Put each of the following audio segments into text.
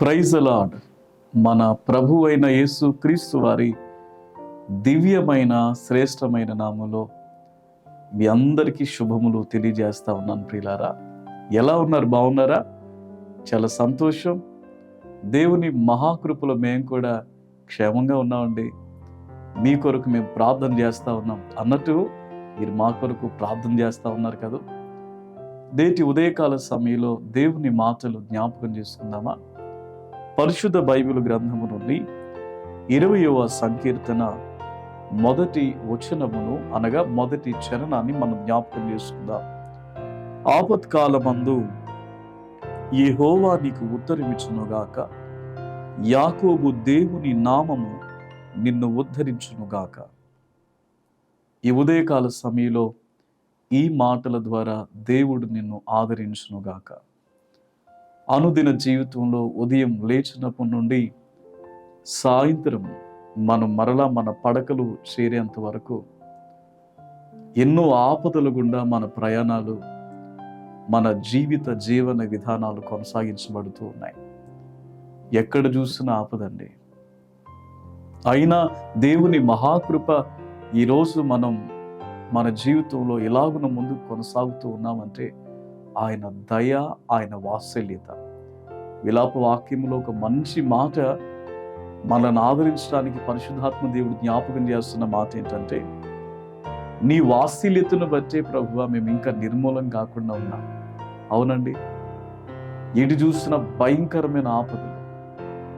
Praise lord మన ప్రభు అయిన యేసు క్రీస్తు వారి దివ్యమైన శ్రేష్టమైన నామంలో మీ అందరికీ శుభములు తెలియజేస్తా ఉన్నాను ప్రియులారా. ఎలా ఉన్నారు? బాగున్నారా? చాలా సంతోషం. దేవుని మహాకృపలో మేము కూడా క్షేమంగా ఉన్నామండి. మీ కొరకు మేము ప్రార్థన చేస్తూ ఉన్నాం. అన్నట్టు మీరు మా కొరకు ప్రార్థన చేస్తూ ఉన్నారు కదా. నేటి ఉదయకాల సమయంలో దేవుని మాటలు జ్ఞాపకం చేసుకుందామా? పరిశుద్ధ బైబిల్ గ్రంథము నుండి ఇరవయవ సంకీర్తన మొదటి వచనమును అనగా మొదటి చరణాన్ని మనం జ్ఞాపకం చేసుకుందాం. ఆపత్కాలమందు యెహోవా నీకు ఉత్తరమిచ్చునుగాక. యాకోబు దేవుని నామము నిన్ను ఉద్ధరించునుగాక. ఈ ఉదయకాల సమయంలో ఈ మాటల ద్వారా దేవుడు నిన్ను ఆదరించునుగాక. అనుదిన జీవితంలో ఉదయం లేచినప్పటి నుండి సాయంత్రం మనం మరలా మన పడకలు చేరేంత వరకు ఎన్నో ఆపదల గుండా మన ప్రయాణాలు మన జీవిత జీవన విధానాలు కొనసాగించబడుతూ ఉన్నాయి. ఎక్కడ చూసినా ఆపదండి. అయినా దేవుని మహాకృప ఈరోజు మనం మన జీవితంలో ఎలాగున ముందుకు కొనసాగుతూ ఉన్నామంటే ఆయన దయ ఆయన వాత్సల్యత. విలాప వాక్యంలో ఒక మంచి మాట మనల్ని ఆదరించడానికి పరిశుద్ధాత్మ దేవుడు జ్ఞాపకం చేస్తున్న మాట ఏంటంటే నీ వాత్సల్యతను బట్టే ప్రభువ మేము ఇంకా నిర్మూలం కాకుండా ఉన్నాం. అవునండి? ఎటు చూసిన భయంకరమైన ఆపదలు.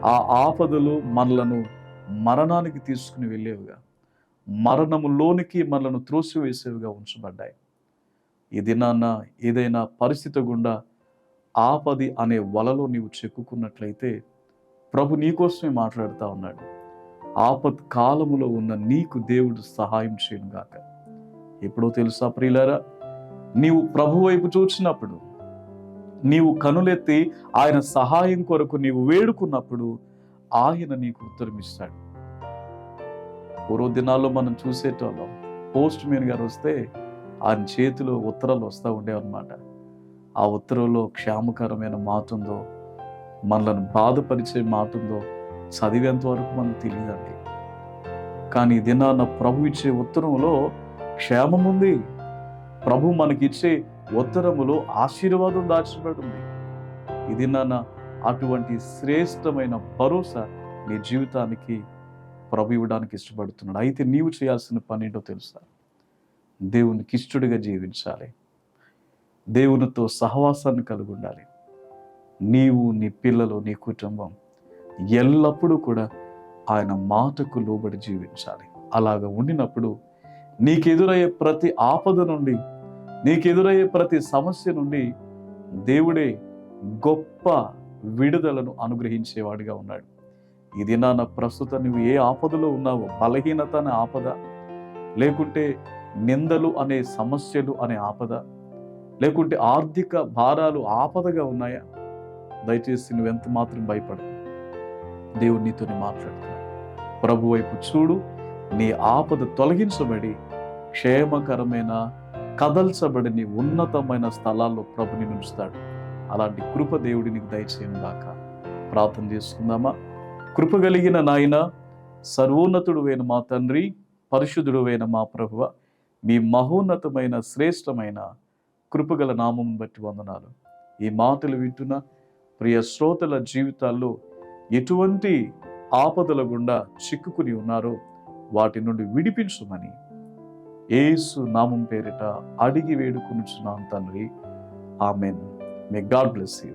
ఆ ఆపదలు మనలను మరణానికి తీసుకుని వెళ్ళేవిగా మరణములోనికి మనలను త్రోసివేసేవిగా ఉంచబడ్డాయి. ఈ దినాన్న ఏదైనా పరిస్థితి గుండా ఆపది అనే వలలో నీవు చెక్కుకున్నట్లయితే ప్రభు నీకోసమే మాట్లాడుతూ ఉన్నాడు. ఆపత్ కాలములో ఉన్న నీకు దేవుడు సహాయం చేయనుగాక. ఎప్పుడో తెలుసా ప్రియులారా? నీవు ప్రభు వైపు చూచినప్పుడు నీవు కనులెత్తి ఆయన సహాయం కొరకు నీవు వేడుకున్నప్పుడు ఆయన నీకు ఉత్తరమిస్తాడు పూర్వ దినాల్లో మనం చూసేటోళ్ళం. పోస్ట్ మ్యాన్ గారు వస్తే ఆయన చేతిలో ఉత్తరాలు వస్తూ ఉండేవన్నమాట. ఆ ఉత్తరంలో క్షేమకరమైన మాట ఉందో మనల్ని బాధపరిచే మాట ఉందో చదివేంత వరకు మనకు తెలియదండి. కానీ ఈ దినాన ప్రభు ఇచ్చే ఉత్తరంలో క్షేమం ఉంది. ప్రభు మనకిచ్చే ఉత్తరములో ఆశీర్వాదం దాచిపడి ఉంది ఇది నాన్న అటువంటి శ్రేష్టమైన భరోసా నీ జీవితానికి ప్రభు ఇవ్వడానికి ఇష్టపడుతున్నాడు. అయితే నీవు చేయాల్సిన పని ఏంటో తెలుసా? దేవునికి ఇష్టడిగా జీవించాలి. దేవునితో సహవాసాన్ని కలిగి ఉండాలి. నీవు నీ పిల్లలు నీ కుటుంబం ఎల్లప్పుడూ కూడా ఆయన మాటకు లోబడి జీవించాలి. అలాగ ఉండినప్పుడు నీకెదురయ్యే ప్రతి ఆపద నుండి నీకెదురయ్యే ప్రతి సమస్య నుండి దేవుడే గొప్ప విడుదలను అనుగ్రహించేవాడిగా ఉన్నాడు. ఇది నా ప్రస్తుతం నువ్వు ఏ ఆపదలో ఉన్నావో బలహీనత అనే ఆపద లేకుంటే నిందలు అనే సమస్యలు అనే ఆపద లేకుంటే ఆర్థిక భారాలు ఆపదగా ఉన్నాయా? దయచేసి నువ్వెంత మాత్రం భయపడు దేవుడు నీతోనే మాట్లాడుతున్నాడు. ప్రభు వైపు చూడు నీ ఆపద తొలగించబడి క్షేమకరమైన కదల్చబడి నీ ఉన్నతమైన స్థలాల్లో ప్రభుని ఉంచుతాడు. అలాంటి కృప దేవుడి నీకు దయచేయను ప్రార్థన చేసుకుందామా? కృప కలిగిన నాయన సర్వోన్నతుడు అయిన మా తండ్రి పరిశుద్ధుడు అయిన మా ప్రభువ మీ మహోన్నతమైన శ్రేష్టమైన కృపగల నామం బట్టి వందనాలు. ఈ మాటలు వింటున్న ప్రియ శ్రోతల జీవితాల్లో ఎటువంటి ఆపదల గుండా చిక్కుకుని ఉన్నారో వాటి నుండి విడిపించమని ఏసు నామం పేరిట అడిగి వేడుకొనుచున్నాను తండ్రి. Amen. May God bless you